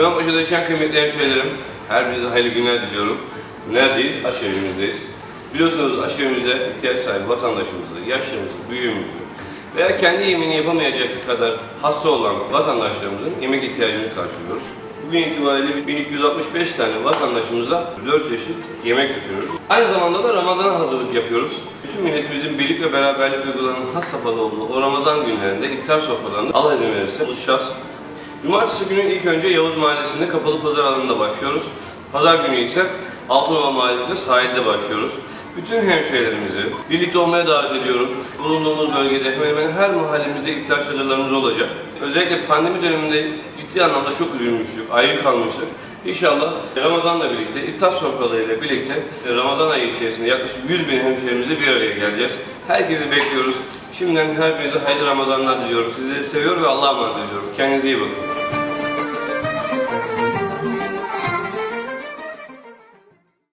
Süleymanpaşa'da yaşayan kıymetli hemşehrilerim, her birinize hayırlı günler diliyorum. Neredeyiz? Aşevimizdeyiz. Biliyorsunuz aşevimizde ihtiyaç sahibi vatandaşımızı, yaşlımızı, büyüğümüzü veya kendi yemeğini yapamayacak kadar hasta olan vatandaşlarımızın yemek ihtiyacını karşılıyoruz. Bugün itibariyle 1265 tane vatandaşımıza 4 çeşit yemek götürüyoruz. Aynı zamanda da Ramazan'a hazırlık yapıyoruz. Bütün milletimizin birlik ve beraberlik uygulanan has safhada olduğu o Ramazan günlerinde iftar sofralarında Allah izin verirse buluşacağız. Cumartesi günü ilk önce Yavuz Mahallesi'nde kapalı pazar alanında başlıyoruz. Pazar günü ise Altınova Mahallesi'nde sahilde başlıyoruz. Bütün hemşehrilerimizi birlikte olmaya davet ediyorum. Bulunduğumuz bölgede hemen hemen her mahallemizde iftar çadırlarımız olacak. Özellikle pandemi döneminde ciddi anlamda çok üzülmüştük, ayrı kalmıştık. İnşallah Ramazan'la birlikte, iftar sofralarıyla birlikte Ramazan ayı içerisinde yaklaşık 100 bin hemşehrimizle bir araya geleceğiz. Herkesi bekliyoruz. Şimdiden her birinize hayırlı Ramazanlar diliyorum. Sizleri seviyor ve Allah'a emanet ediyorum. Kendinize iyi bakın.